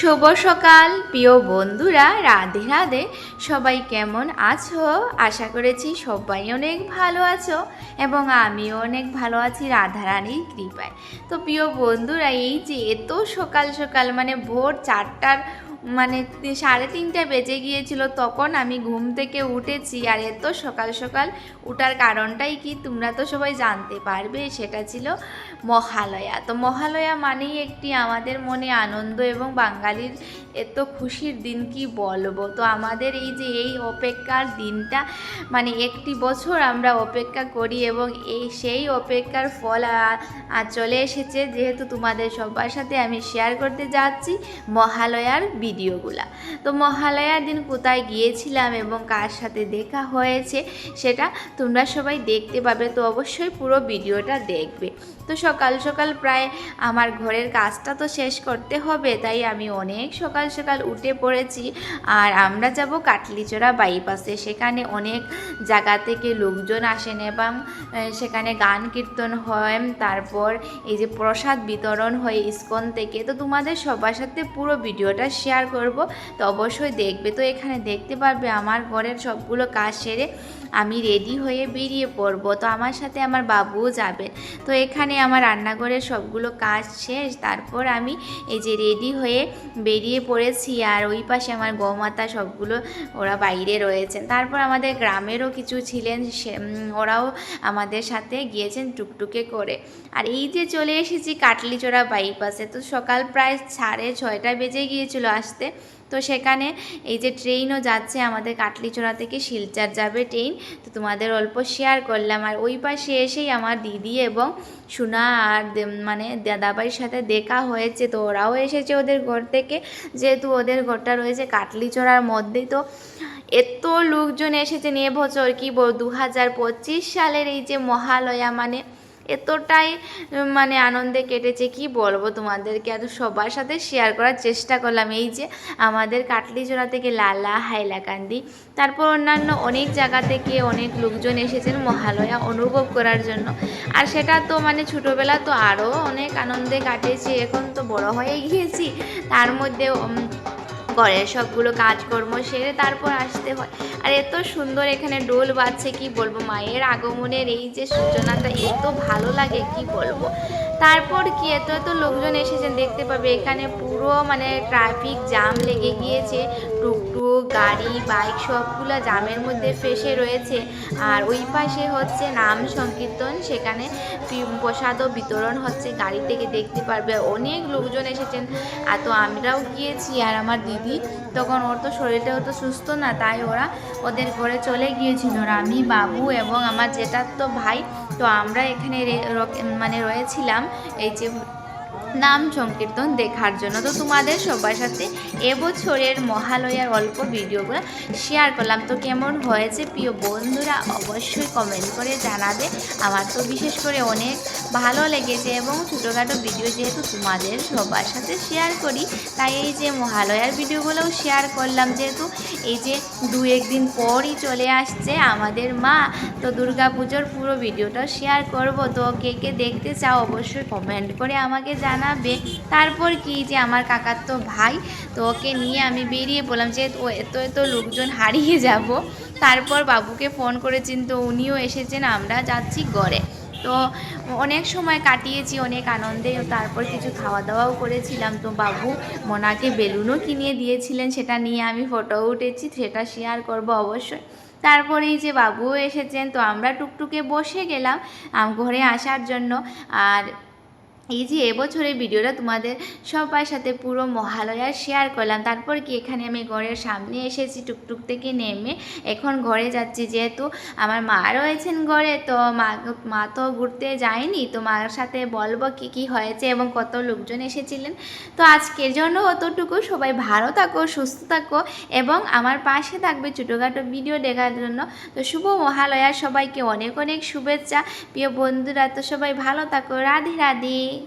শুভ সকাল, প্রিয় বন্ধুরা, রাধে রাধে। সবাই কেমন আছো? আশা করেছি সবাই অনেক ভালো আছো এবং আমিও অনেক ভালো আছি রাধারানীর কৃপায়। তো প্রিয় বন্ধুরা, এই যে এত সকাল সকাল মানে ভোর চারটার মানে সাড়ে তিনটা বেজে গিয়েছিল তখন আমি ঘুম থেকে উঠেছি আর এত সকাল সকাল উঠার কারণটাই কি তোমরা তো সবাই জানতে পারবে, সেটা ছিল মহালয়া। তো মহালয়া মানেই একটি আমাদের মনে আনন্দ এবং বাঙালির এত খুশির দিন কি বলব? তো আমাদের এই যে এই অপেক্ষার দিনটা মানে একটি বছর আমরা অপেক্ষা করি এবং এই সেই অপেক্ষার ফল চলে এসেছে। যেহেতু তোমাদের সবার সাথে আমি শেয়ার করতে যাচ্ছি, মহালয়ার ভিডিওগুলা। তো মহালয়ার দিন কোথায় গিয়েছিলাম এবং কার সাথে দেখা হয়েছে সেটা তোমরা সবাই দেখতে পাবে। তো অবশ্যই পুরো ভিডিওটা দেখবে। তো সকাল সকাল প্রায় আমার ঘরের কাজটা তো শেষ করতে হবে, তাই আমি অনেক সকাল সকাল উঠে পড়েছি। আর আমরা যাব কাটলিচড়া বাইপাসে সেখানে অনেক জায়গা থেকে লোকজন আসেন এবং সেখানে গান কীর্তন হয়। তারপর এই যে প্রসাদ বিতরণ হয় ইস্কন থেকে। তো তোমাদের সবার সাথে পুরো ভিডিওটা শেয়ার করব। তো অবশ্যই দেখবে। তো এখানে দেখতে পারবে আমার ঘরের সবগুলো কাজ সেরে আমি রেডি হয়ে বেরিয়ে পড়ব। তো আমার সাথে আমার বাবুও যাবে। তো এখানে আমার রান্নাঘরের সবগুলো কাজ শেষ। তারপর আমি এই যে রেডি হয়ে বেরিয়ে পড়েছি আর ওই পাশে আমার গৌমাতা সবগুলো ওরা বাইরে রয়েছেন। তারপর আমাদের গ্রামেরও কিছু ছিলেন ওরাও আমাদের সাথে গিয়েছেন টুকটুকে করে। আর এই যে চলে এসেছি কাটলিচড়া বাইপাসে। তো সকাল প্রায় সাড়ে ছয়টা বেজে গিয়েছিল। আসতে। তো সেখানে এই যে ট্রেনও যাচ্ছে আমাদের কাটলিচড়া থেকে শিলচার যাবে ট্রেন তো তোমাদের অল্প শেয়ার করলাম। আর ওই পাশে এসেই আমার দিদি এবং সোনা আর মানে দাদাবাড়ির সাথে দেখা হয়েছে। তো ওরাও এসেছে ওদের ঘর থেকে। যেহেতু ওদের ঘরটা রয়েছে কাটলিচড়ার মধ্যেই। তো এত লোকজন এসেছেন বছর কি দু হাজার পঁচিশ সালের এই যে মহালয়া মানে এতটাই মানে আনন্দে কেটেছে, কি বলব তোমাদেরকে? এত সবার সাথে শেয়ার করার চেষ্টা করলাম। এই যে আমাদের কাটলিচড়া থেকে লালা, হাইলাকান্দি, তারপর অন্যান্য অনেক জায়গা থেকে অনেক লোকজন এসেছেন মহালয়া অনুভব করার জন্য। আর সেটা তো মানে ছোটোবেলা তো আরও অনেক আনন্দে কাটিয়েছি এখন তো বড় হয়ে গিয়েছি। তার মধ্যে ঘরের সবগুলো কাজকর্ম সেরে তারপর আসতে হয়। আর এত সুন্দর এখানে ডোল বাজছে, কি বলব? মায়ের আগমনের এই যে সূচনাটা এত ভালো লাগে, কি বলব? তারপর কি, এত এত লোকজন এসেছেন, দেখতে পাবে। এখানে পুরো মানে ট্রাফিক জ্যাম লেগে গিয়েছে। টুকটুক, গাড়ি, বাইক সবগুলো জ্যামের মধ্যে ফেসে রয়েছে। আর ওই পাশে হচ্ছে নাম সংকীর্তন, সেখানে প্রসাদও বিতরণ হচ্ছে গাড়ি থেকে, দেখতে পারবে। অনেক লোকজন এসেছেন। আর তো আমরাও গিয়েছি, আর আমার দিদি, তখন ওর তো শরীরটাও তো সুস্থ না, তাই ওরা ওদের ঘরে চলে গিয়েছিল আমি বাবু এবং আমার জেঠার তো ভাই। তো আমরা এখানে মানে রয়েছিলাম এই যে নাম সংকীর্তন দেখার জন্য। তো তোমাদের সবার সাথে এবছরের মহালয়ার অল্প ভিডিওগুলো শেয়ার করলাম। তো কেমন হয়েছে প্রিয় বন্ধুরা, অবশ্যই কমেন্ট করে জানাবে। আমার তো বিশেষ করে অনেক ভালো লেগেছে এবং ছোটোখাটো ভিডিও যেহেতু তোমাদের সবার সাথে শেয়ার করি, তাই এই যে মহালয়ার ভিডিওগুলোও শেয়ার করলাম যেহেতু এই যে দু একদিন পরই চলে আসছে আমাদের মা, তো দুর্গা পুজোর পুরো ভিডিওটা শেয়ার করব। তো কে কে দেখতে চাও অবশ্যই কমেন্ট করে আমাকে জানাবে। তারপর কি যে আমার কাকার তো ভাই, তো ওকে নিয়ে আমি বেরিয়ে বললাম যে এত এত লোকজন হারিয়ে যাব। তারপর বাবুকে ফোন করেছেন তো উনিও এসেছেন, আমরা যাচ্ছি গড়ে তো অনেক সময় কাটিয়েছি, অনেক আনন্দে। তারপর কিছু খাওয়া দাওয়াও করেছিলাম। তো বাবু মোনাকে বেলুনও কিনিয়ে দিয়েছিলেন, সেটা নিয়ে আমি ফটো উঠেছি, সেটা শেয়ার করব অবশ্যই। তারপরে এই যে বাবুও এসেছেন, তো আমরা টুকটুকে বসে গেলাম ঘরে আসার জন্য। আর এই যে এবছরের ভিডিওটা তোমাদের সবার সাথে পুরো মহালয়া শেয়ার করলাম। তারপর কি এখানে আমি ঘরের সামনে এসেছি, টুকটুক থেকে নেমে এখন ঘরে যাচ্ছি যেহেতু আমার মা রয়েছেন ঘরে, তো মা মা তো ঘুরতে যায়নি, তো মার সাথে বলব কি কি হয়েছে এবং কত লোকজন এসেছিলেন। তো আজকের জন্য অতটুকু। সবাই ভালো থাকো, সুস্থ থাকো এবং আমার পাশে থাকবে ছোটোখাটো ভিডিও দেখার জন্য। তো শুভ মহালয়া সবাইকে অনেক অনেক শুভেচ্ছা। প্রিয় বন্ধুরা, তো সবাই ভালো থাকো। রাধে রাধে।